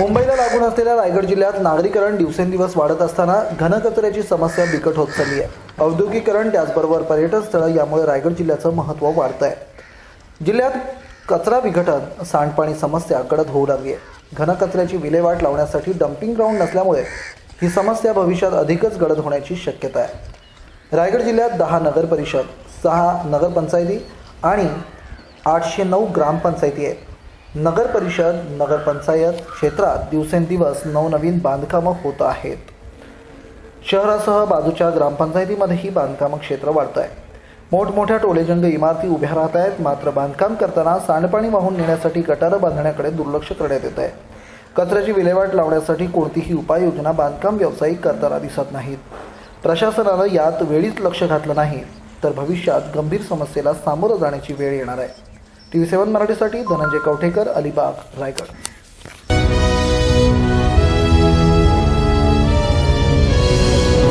मुंबईला लागून असलेल्या रायगड जिल्ह्यात नागरीकरण दिवसेंदिवस वाढत असताना घनकचऱ्याची समस्या बिकट होत चालली आहे. औद्योगिकरण त्याचबरोबर पर्यटन स्थळं यामुळे रायगड जिल्ह्याचं महत्त्व वाढतं आहे. जिल्ह्यात कचरा विघटन सांडपाणी समस्या गडद होऊ लागली आहे. घनकचऱ्याची विल्हेवाट लावण्यासाठी डम्पिंग ग्राउंड नसल्यामुळे ही समस्या भविष्यात अधिकच गडद होण्याची शक्यता आहे. रायगड जिल्ह्यात दहा नगर परिषद सहा नगरपंचायती आणि आठशे नऊ ग्रामपंचायती आहेत. नगर परिषद नगरपंचायत क्षेत्रात दिवसेंदिवस नवनवीन बांधकामं होत आहेत. शहरासह बाजूच्या ग्रामपंचायतीमध्येही बांधकाम क्षेत्र वाढत आहे मोठमोठ्या टोलेजंग इमारती उभ्या राहत आहेत मात्र बांधकाम करताना सांडपाणी वाहून नेण्यासाठी गटारं बांधण्याकडे दुर्लक्ष करण्यात येत आहे कचऱ्याची विल्हेवाट लावण्यासाठी कोणतीही उपाययोजना बांधकाम व्यावसायिक करताना दिसत नाहीत. प्रशासनानं यात वेळीच लक्ष घातलं नाही तर भविष्यात गंभीर समस्येला सामोरं जाण्याची वेळ येणार आहे. टी व्ही सेवन मराठीसाठी धनंजय कवठेकर अलिबाग रायगड.